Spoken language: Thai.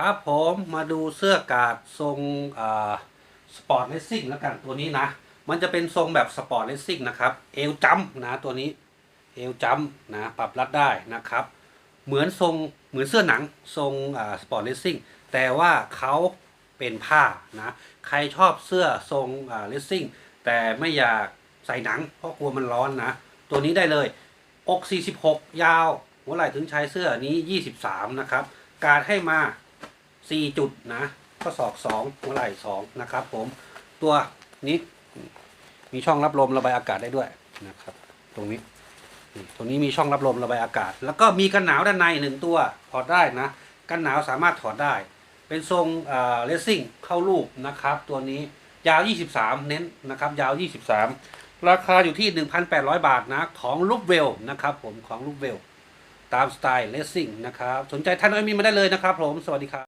ครับผมมาดูเสื้อกาดทรงสปอร์ตเลสซิ่งแล้วกันตัวนี้นะ มันจะเป็นทรงแบบสปอร์ตเลสซิ่งนะครับ เอวจัมนะตัวนี้เอวจัมนะปรับรัดได้นะครับ เหมือนทรงเหมือนเสื้อหนังทรงสปอร์ตเลสซิ่งแต่ว่าเขาเป็นผ้านะใครชอบเสื้อทรงเลสซิ่งแต่ไม่อยากใส่หนัง เพราะกลัวมันร้อนนะ ตัวนี้ได้เลยอก 46 ยาว หัวไหล่ถึงชายเสื้อนี้ 23 นะครับ การให้มา 4 จุดนะข้อศอก2หัวไหล่2นะครับ ผมตัวนี้มีช่องรับลมระบายอากาศได้ด้วยนะครับ ตรงนี้ตรงนี้มีช่องรับลมระบายอากาศ แล้วก็มีกันหนาวด้านในหนึ่งตัวถอดได้นะ กันหนาวสามารถถอดได้ เป็นทรงเลสซิ่งเข้ารูปนะครับ ตัวนี้ยาว 23 เน้นนะครับ ยาว 23 ราคาอยู่ที่ 1,800 บาทนะ ของลูกเวลนะครับ ผมของลูกเวล ตามสไตล์เลสซิ่งนะครับ สนใจท่านน้อยมีมาได้เลยนะครับผม สวัสดีครับ